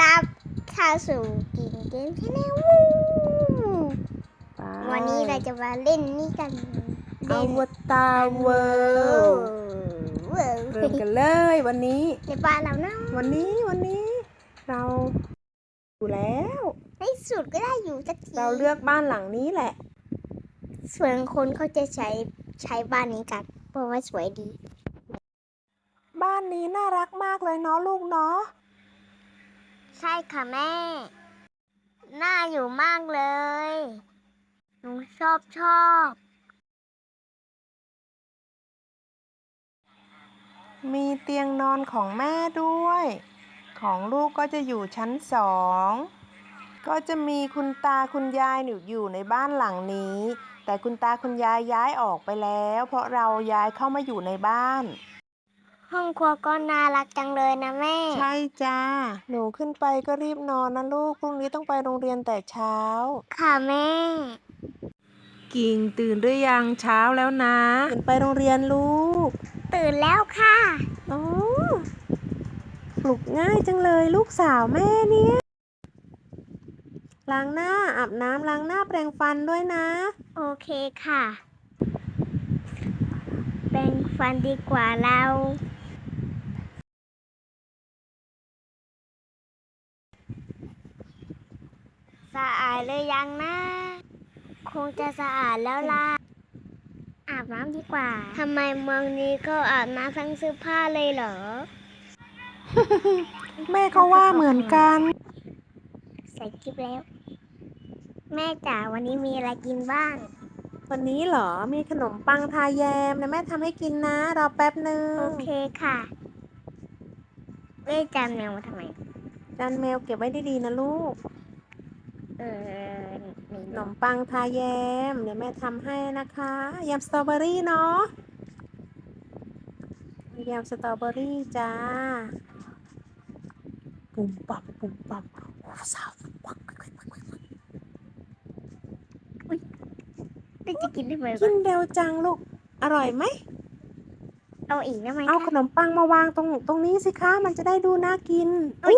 รับเข้าสู่กินเกมชาแนลวันนี้เราจะมาเล่นนี่กันอวตารเวิลด์เวิร์เริ่มกันเลยวันนี้ ในบ้านเรานะวันนี้วันนี้เราอยู่แล้ว ในสุดก็ได้อยู่สักทีเราเลือกบ้านหลังนี้แหละ ส่วนคนเขาจะใช้ใช้บ้านนี้กัน เพราะว่าสวยดี บ้านนี้น่ารักมากเลยเนาะลูกเนาะ ใช่ค่ะแม่ น่าอยู่มากเลย หนูชอบชอบ มีเตียงนอนของแม่ด้วย ของลูกก็จะอยู่ชั้นสอง ก็จะมีคุณตาคุณยายอยู่อยู่ในบ้านหลังนี้ แต่คุณตาคุณยายย้ายออกไปแล้ว เพราะเราย้ายเข้ามาอยู่ในบ้าน ห้องครัวก็น่ารักจังเลยนะแม่ ใช่จ้า หนูขึ้นไปก็รีบนอนนะลูก พรุ่งนี้ต้องไปโรงเรียนแต่เช้า ค่ะแม่ กิ่งตื่นหรือยังเช้าแล้วนะตื่นไปโรงเรียนลูก ตื่นแล้วค่ะโอ้ปลุกง่ายจังเลยลูกสาวแม่เนี่ย ล้างหน้าอาบน้ำล้างหน้าแปรงฟันด้วยนะ โอเคค่ะ แปรงฟันดีกว่าเรา สะอาดเลยยังนะ คงจะสะอาดแล้วล่ะ อาบน้ำดีกว่า ทำไมเมืองนี้ก็อาบน้ำทั้งเสื้อผ้าเลยเหรอ แม่ก็ว่าเหมือนกัน ใส่คลิปแล้ว แม่จ๋าวันนี้มีอะไรกินบ้าง วันนี้เหรอ มีขนมปังทาแยมนะแม่ทำให้กินนะ รอแป๊บหนึ่งโอเคค่ะเอ้ยจานแมวมาทำไม จานแมวเก็บไว้ดีๆนะลูก เออมีขนนมมปังทาแยม เดี๋ยวแม่ทำให้นะคะยำสตรอเบอรี่เนาะยำสตรอเบอรี่จ้า ปุ่มปับปุ่มปับโอ้สาวปักได้จะกินได้ไหมกินเร็วจังลูก อร่อยไหม เอาอีกได้ไหมเอาขคะนมปังมาวางตรงตรงนี้สิคะ มันจะได้ดูน่ากินโอ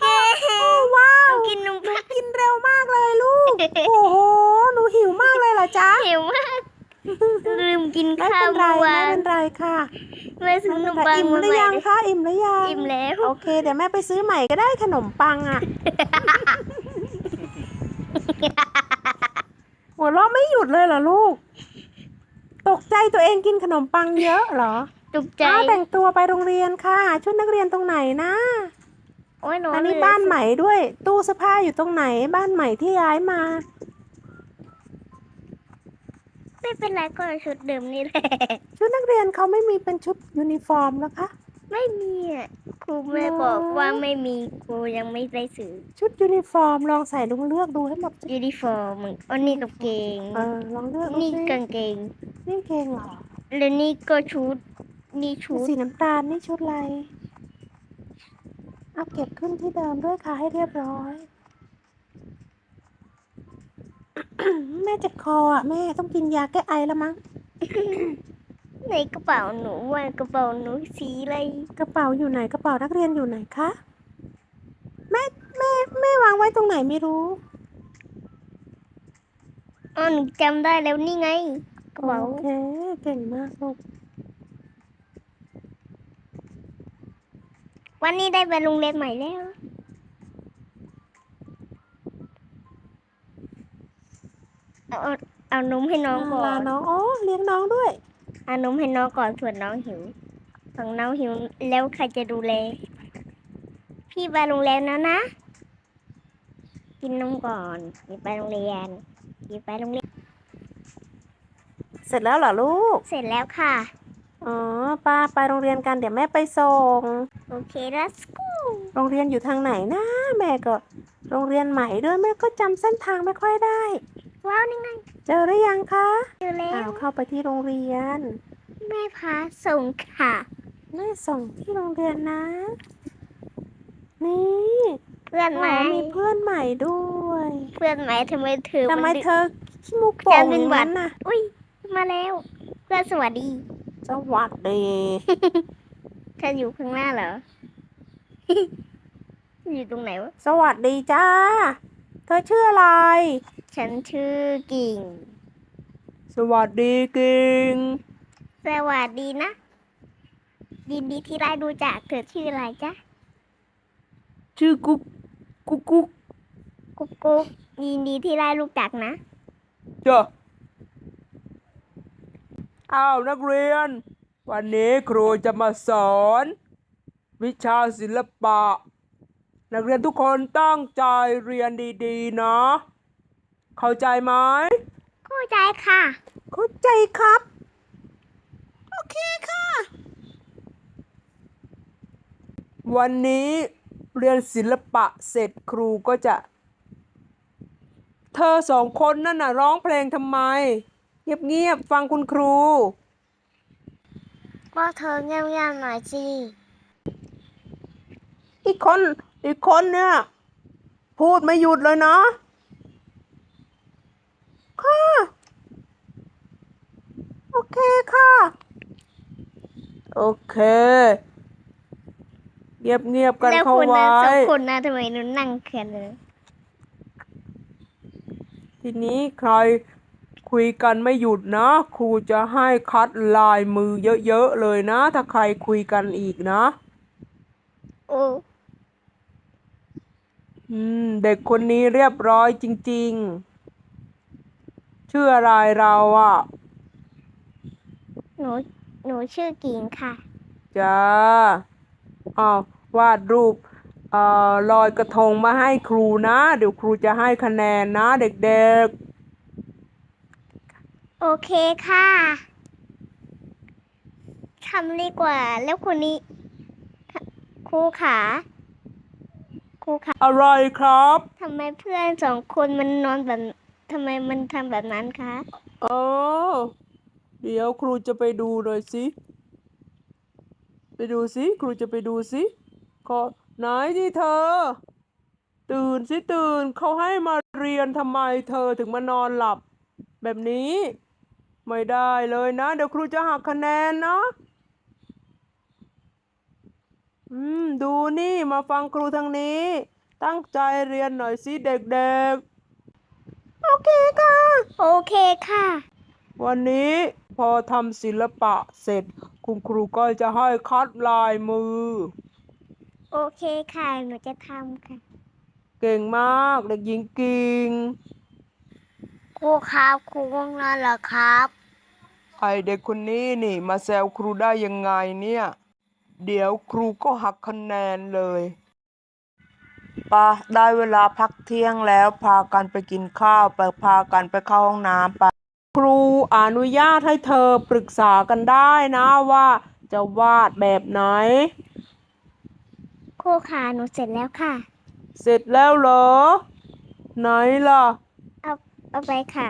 เคว้าวเอากินนมปังกินเร็วมากเลยลูก โอ้โห หนูหิวมากเลยเหรอจ๊ะ หิวมาก ลืมกินไม่ข้าวเป็นไรเมื่อวาไม่นเป็นไรค่ะแม่ซื้อขนมปังอิ่มมาหรือใหม่ยังเลยคะอิ่มหรือยัง อิ่มแล้ว โอเค เดี๋ยวแม่ไปซื้อใหม่ก็ได้ขนมปังอะหัวเราะไม่หยุดเลยเหรอลูก ตกใจตัวเองกินขนมปังเยอะเหรอ ตุกใจอ้าวแต่งตัวไปโรงเรียนค่ะ ชุดนักเรียนตรงไหนนะโอ้ยหนูอันนี้บ้านใหม่ด้วย ตู้เสื้อผ้าอยู่ตรงไหน บ้านใหม่ที่ย้ายมา ไม่เป็นไรก็ชุดเดิมนี่แหละชุดนักเรียนเขาไม่มีเป็นชุดยูนิฟอร์มแล้วคะ ไม่มีอะครูแม่บอกว่าไม่มีครูยังไม่ได้ซื้อชุดยูนิฟอร์มลองใส่ลุงเลือกดูให้หมดสิยูนิฟอร์มอันนี้กับเกงเออลองเลือกดูนี่สิกางเกงนี่เกงเหรอแล้วนี่ก็ชุด นี่ชุดสีน้ำตาลนี่ชุดอะไรเอาเก็บขึ้นที่เดิมด้วยค่ะให้เรียบร้อย แม่เจ็บคออะแม่ต้องกินยาแก้ไอแล้วมั้ง ในกระเป๋าหนูว่ากระเป๋าหนูสีอะไรกระเป๋าอยู่ไหนกระเป๋านักเรียนอยู่ไหนคะแม่แม่แม่วางไว้ตรงไหนไม่รู้อ๋อหนูจำได้แล้วนี่ไงกระเป๋าโอเคเก่งมากลูก วันนี้ได้ไปโรงเรียนใหม่แล้ว เอาเอาเอานมให้น้องก่อลานน้องอ๋อเลี้ยงน้องด้วย เอานมให้น้องก่อนส่วนน้องหิวของน้องหิวแล้วใครจะดูแล พี่ไปโรงเรียนแล้วนะ กินนมก่อนพี่ไปโรงเรียนพี่ไปโรงเรียน เสร็จแล้วเหรอลูก เสร็จแล้วค่ะ อ๋อป้าไปโรงเรียนกันเดี๋ยวแม่ไปส่ง โอเค let's go โรงเรียนอยู่ทางไหนนะแม่ก็ โรงเรียนใหม่ด้วยแม่ก็จำเส้นทางไม่ค่อยได้ ว้าวนี่ไงเจอหรือยังคะเจอแล้อ้าววเข้าไปที่โรงเรียนแม่พาส่งค่ะ แม่ส่งที่โรงเรียนนะ นี่เพื่อนอ๋ไหมอมีเพื่อนใหม่ด้วยเพื่อนไหมทำไมเธอทำไมนดึก เธอขี้มูกโป่งจะอเป็นย่างหวันั้ดนน่ะ อุ้ยมาแล้ว เพื่อนสวัสดี สวัสดีเธออยู่ข้างหน้าเหรอออยู่ตรงไหนวะ สวัสดีจ้า เธอชื่ออะไร ฉันชื่อกิ่ง สวัสดีกิงสวัสดีนะยินดีที่ได้รู้จักเธอชื่ออะไรจ๊ะ ชื่อกุ๊ก กุ๊กกุ๊กกุ๊กกุ๊กยินดีที่ได้รู้จักนะ จ้ะ อ้าวนักเรียน วันนี้ครูจะมาสอน วิชาศิลปะ นักเรียนทุกคนตั้งใจเรียนดีๆนะ เข้าใจไหมเข้าใจค่ะ เข้าใจครับ โอเคค่ะ วันนี้เรียนศิลปะเสร็จครูก็จะ เธอสองคนนั่นน่ะร้องเพลงทำไม เงียบๆ ฟังคุณครูก็เธอเงียบๆหน่อยสิ อีกคน อีกคนเนี่ย พูดไม่หยุดเลยนะค่ะ โอเคค่ะ โอเค เงียบเงียบๆกันแล้วเข้าคุณนะไว้สองคนนะทำไมหนูนั่งเขียนเลย ทีนี้ใคร คุยกันไม่หยุดนะ ครูจะให้คัดลายมือเยอะๆเลยนะ ถ้าใครคุยกันอีกนะ โอ้อืม เด็กคนนี้เรียบร้อยจริงๆ ชื่ออะไรเราอะ หนู หนูชื่อกิ่งค่ะ จ้าอ้าววาดรูปเอ่อลอยกระทงมาให้ครูนะ เดี๋ยวครูจะให้คะแนนนะ เด็ก โอเคค่ะทำดีกว่า แล้วคนนี้ครูขาครูขาๆอะไรครับทำไมเพื่อนสองคนมันนอนแบบทำไมมันทำแบบนั้นคะเออเดี๋ยวครูจะไปดูหน่อยสิ ไปดูสิครูจะไปดูสิขอไหนที่เธอ ตื่นสิตื่นเขาให้มาเรียนทำไมเธอถึงมานอนหลับ แบบนี้ ไม่ได้เลยนะ เดี๋ยวครูจะหักคะแนนนะ อืม ดูนี่มาฟังครูทางนี้ ตั้งใจเรียนหน่อยสิเด็กๆ โอเคค่ะ โอเคค่ะ วันนี้พอทำศิลปะเสร็จ คุณครูก็จะให้คัดลายมือ โอเคค่ะ หนูจะทำค่ะ เก่งมากเด็กหญิงกิ่ง ครูครับครูง่วงนอนเหรอครับ ไอเด็กคนนี้นี่ มาแซวครูได้ยังไงเนี่ย เดี๋ยวครูก็หักคะแนนเลยปะได้เวลาพักเที่ยงแล้วพากันไปกินข้าวไปพากันไปเข้าห้องน้ำไปครูอนุญาตให้เธอปรึกษากันได้นะว่าจะวาดแบบไหน ครูขาหนูเสร็จแล้วค่ะ เสร็จแล้วเหรอ ไหนล่ะ เอาเอาไปค่ะ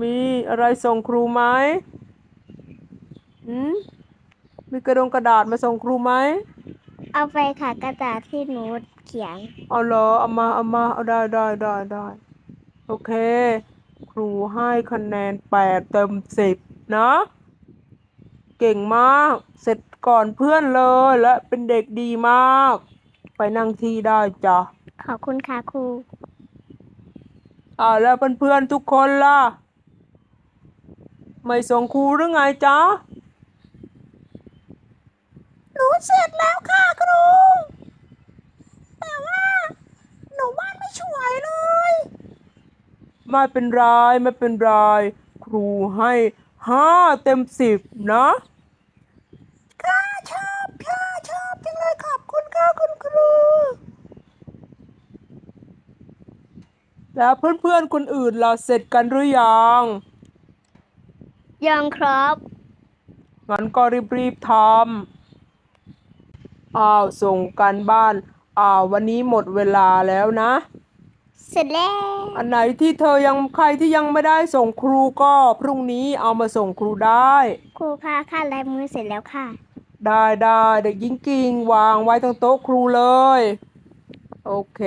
มีอะไรส่งครูไหมอืมมีกระดงกระดาษมาส่งครูไหม เอาไปค่ะกระดาษที่หนูเขียน เอาเหรอเอามาเอามาเอาได้ได้ได้ได้โอเค ครูให้คะแนนแปดเต็มสิบนะ เก่งมาก เสร็จก่อนเพื่อนเลยและเป็นเด็กดีมาก ไปนั่งที่ได้จ้ะ ขอบคุณค่ะครู อ่าแล้วเพื่อนๆทุกคนล่ะ ไม่ส่งครูหรือไงจ๊ะ หนูเสร็จแล้วค่ะครู แต่ว่า หนูบ้านไม่ช่วยเลย ไม่เป็นไร ไม่เป็นไร ครูให้ห้าเต็มสิบนะค่ะชอบค่ะชอบจังเลยขอบคุณค่ะคุณครู แล้วเพื่อนๆคนอื่นล่ะเสร็จกันหรือยัง ยังครับงั้นก็รีบๆทำอ้าวส่งกันบ้านอ้าววันนี้หมดเวลาแล้วนะ เสร็จแล้ว อันไหนที่เธอยังใครที่ยังไม่ได้ส่งครูก็พรุ่งนี้เอามาส่งครูได้ ครูคะค่าลายมือเสร็จแล้วค่ะ ได้ได้เด็กหญิงกิ่งวางไว้ตรงโต๊ะครูเลย โอเค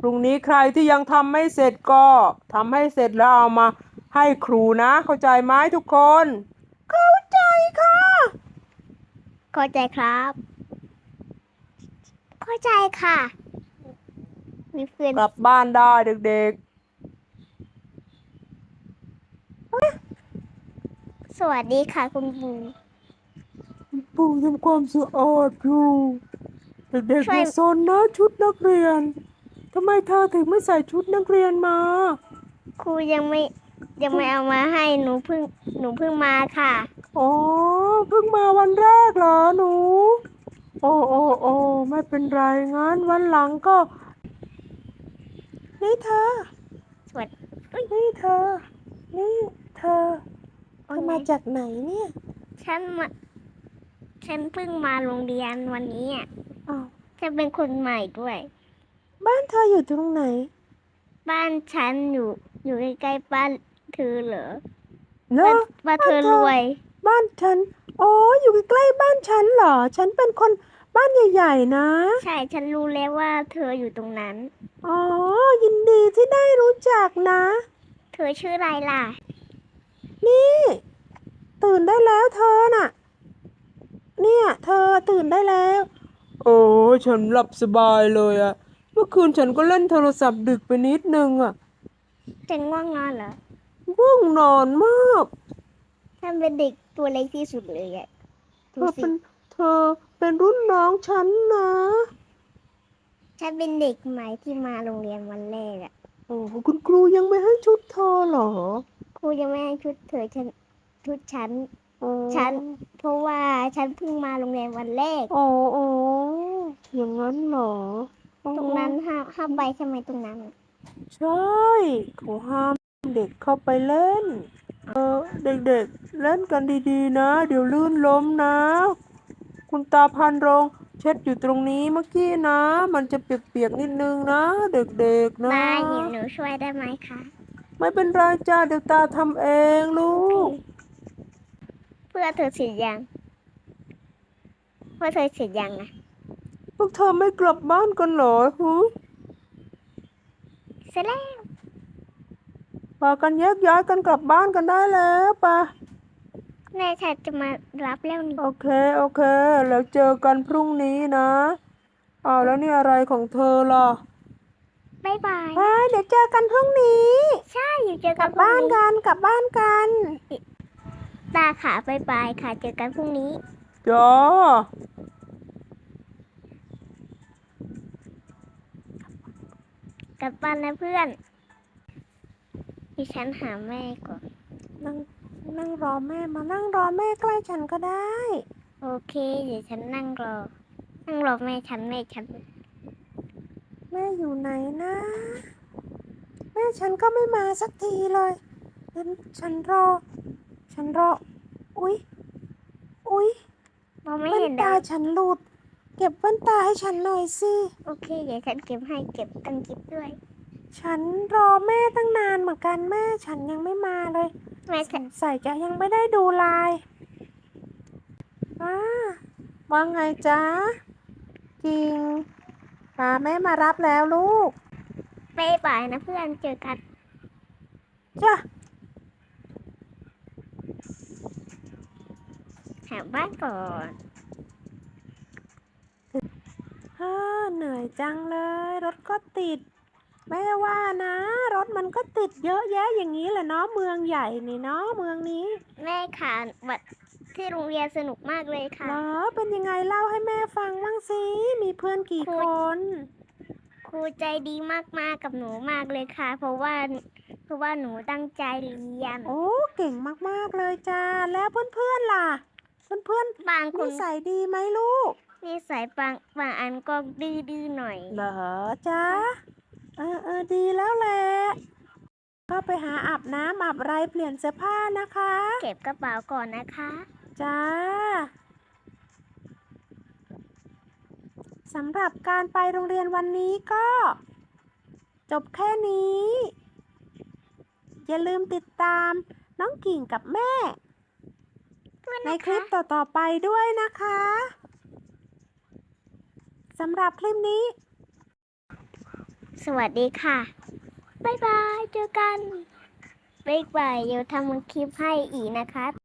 พรุ่งนี้ใครที่ยังทำไม่เสร็จก็ทำให้เสร็จแล้วเอามาให้ครูนะ เข้าใจไหมทุกคน เข้าใจค่ะ เข้าใจครับ เข้าใจค่ะ มีเพื่อนกลับบ้านได้เด็กสวัสดีค่ะคุณบูๆปู่ทำความสะอาดอยู่ เด็กช่วยๆอย่าซนนะชุดนักเรียนทำไมเธอถึงไม่ใส่ชุดนักเรียนมา ครูยังไม่ยังไม่เอามาให้หนูเพิ่งหนูเพิ่งมาค่ะ อ๋อ เพิ่งมาวันแรกเหรอหนู โอ้โอ้โอ้ไม่เป็นไรงั้นวันหลังก็ นี่เธอ สวัสดีนี่เธอ นี่เธอเธว่าอไงมาจากไหนเนี่ย ฉันมาฉันเพิ่งมาโรงเรียนวันนี้อะอ้าว ฉันเป็นคนใหม่ด้วย บ้านเธออยู่ตรงไหน บ้านฉันอยู่อยู่ใกล้ๆบ้านเธอเหรอเนบ้านอะบ้านเธอบ้านเธอรวย บ้านฉัน อ๋อ อยู่ใกล้ๆบ้านฉันเหรอ ฉันเป็นคนบ้านใหญ่ๆนะ ใช่ ฉันรู้แล้วว่าเธออยู่ตรงนั้น อ๋อ ยินดีที่ได้รู้จักนะ เธอชื่ออะไรล่ะ นี่ ตื่นได้แล้วเธอน่ะ เนี่ย เธอตื่นได้แล้ว โอ้ฉันหลับสบายเลยอะเมื่อคืนฉันก็เล่นโทรศัพท์ดึกไปนิดนึงอะจะง่วงนอนเหรอง่วงนอนมากฉันเป็นเด็กตัวเล็กที่สุดเลยอะเธดูอสิเป็นเธอเป็นรุ่นน้องฉันนะ ฉันเป็นเด็กใหม่ที่มาโรงเรียนวันแรกอะโอ้คุณครูยังไม่ให้ชุดเธอเหรอครูยังไม่ให้ชุดเธอฉันชุดฉัน อ๋อฉัน เพราะว่าฉันเพิ่งมาโรงเรียนวันแรก อ๋ออ๋ออย่างนั้นเหรออ๋อ ตรงนั้นห้ามห้ามไปใช่ไหมตรงนั้นอะใช่เขาห้ามเด็กเข้าไปเล่น เออ เด็กๆ เล่นกันดีๆ นะ เดี๋ยวลื่นล้มนะ คุณตาพันโรงเช็ดอยู่ตรงนี้เมื่อกี้นะ มันจะเปียกๆนิดนึงนะ เด็กๆนะตาหยิบหนูช่วยได้ไหมคะ ไม่เป็นไรจ้าเดี๋ยวตาทำเองลูก เพื่อเธอเสร็จยัง เพื่อเธอเสร็จยังอะ พวกเธอไม่กลับบ้านกันเหรอฮึเสร็จแล้วพากันแยกย้ายกันกลับบ้านกันได้แล้วปะแม่ฉันจะมารับแล้วนี่ โอเค โอเค แล้วเจอกันพรุ่งนี้นะอ้าวแล้วนี่อะไรของเธอล่ะบ๊ายบายไปเดี๋ยวเจอกันพรุ่งนี้ ใช่อยู่เจอกกัลันบพรุ่งบ้านนี้กัน กลับบ้านกัน ตาขาบ๊ายบายค่ะ เจอกันพรุ่งนี้ จ้า กลับบ้านนะเพื่อนดิฉันหาแม่ก่อนนั่งนั่งรอแม่มานั่งรอแม่ใกล้ฉันก็ได้ โอเค เดี๋ยวฉันนั่งรอ นั่งรอแม่ฉันแม่ฉัน แม่อยู่ไหนนะ แม่ฉันก็ไม่มาสักทีเลยงั้นฉันรอ ฉันรอ อุ๊ย อุ๊ยมองไม่แว่นเห็นตาดาวฉันหลุด เก็บแว่นตาให้ฉันหน่อยสิ โอเค เดี๋ยวฉันเก็บให้เก็บตังค์กิบด้วย ฉันรอแม่ตั้งนานเหมือนกันแม่ฉันยังไม่มาเลยแม่สฉันงสัยจะยังไม่ได้ดูไลน์อ่าว่าไงจ๊ะจริงพาแม่มารับแล้วลูกบ๊ายบายนะเพื่อนเจอกันจ้ะหาบ้านก่อนเฮ้อเหนื่อยจังเลย รถก็ติดแม่ว่านะ รถมันก็ติดเยอะแยะอย่างนี้แหละเนาะเมืองใหญ่นี่เนาะเมืองนี้แม่ค่ะบัดที่โรงเรียนสนุกมากเลยค่ะ เหรอเป็นยังไงเล่าให้แม่ฟังบ้างสิมีเพื่อนกี่คุคยนครูใจดีมากๆกับหนูมากเลยค่ะ เพราะว่าเพราะว่าหนูตั้งใจเรียนโอ้เก่งมากๆเลยจ้าแล้วเพื่อนๆล่ะ เพื่อนบางๆคนินสัยดีไหมลูก นิสัยบางบางอันก็ดื้อๆหน่อย เหรอจ้าเออเออดีแล้วแหละก็ไปหาอาบน้ำอาบอะไรเปลี่ยนเสื้อผ้านะคะ เก็บกระเป๋าก่อนนะคะ จ้าสำหรับการไปโรงเรียนวันนี้ก็ จบแค่นี้ อย่าลืมติดตามน้องกิ่งกับแม่ด้วยในนะคลิคะปต่อๆไปด้วยนะคะ สำหรับคลิปนี้ สวัสดีค่ะ บ๊ายบาย เจอกันบ๊ายบายเดี๋ยวทำคลิปให้อีกนะคะ